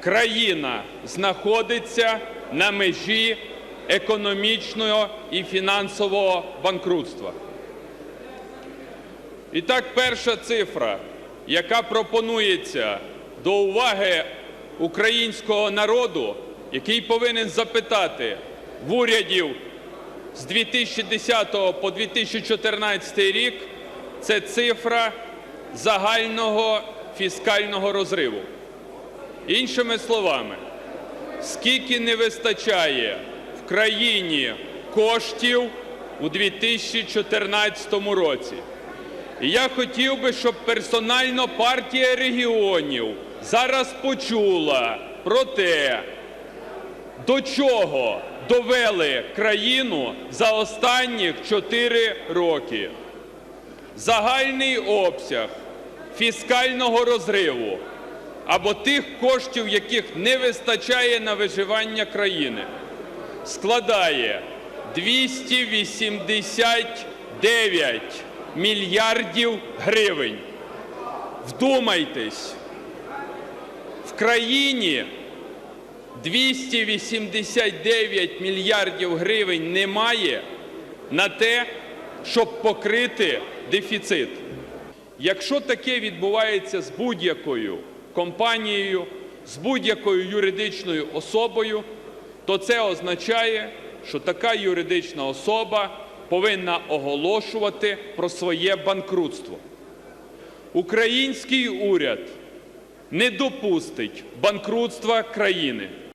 країна знаходиться на межі економічного і фінансового банкрутства. І так, перша цифра, яка пропонується до уваги українського народу, який повинен запитати в урядів з 2010 по 2014 рік, це цифра загального фіскального розриву. Іншими словами, скільки не вистачає в країні коштів у 2014 році. І я хотів би, щоб персонально партія регіонів зараз почула про те, до чого довели країну за останніх 4 роки. Загальний обсяг фіскального розриву або тих коштів, яких не вистачає на виживання країни, складає 289 мільярдів гривень. Вдумайтесь, в країні 289 мільярдів гривень немає на те, щоб покрити дефіцит. Якщо таке відбувається з будь-якою компанією, з будь-якою юридичною особою, то це означає, що така юридична особа повинна оголошувати про своє банкрутство. Український уряд не допустить банкрутства країни.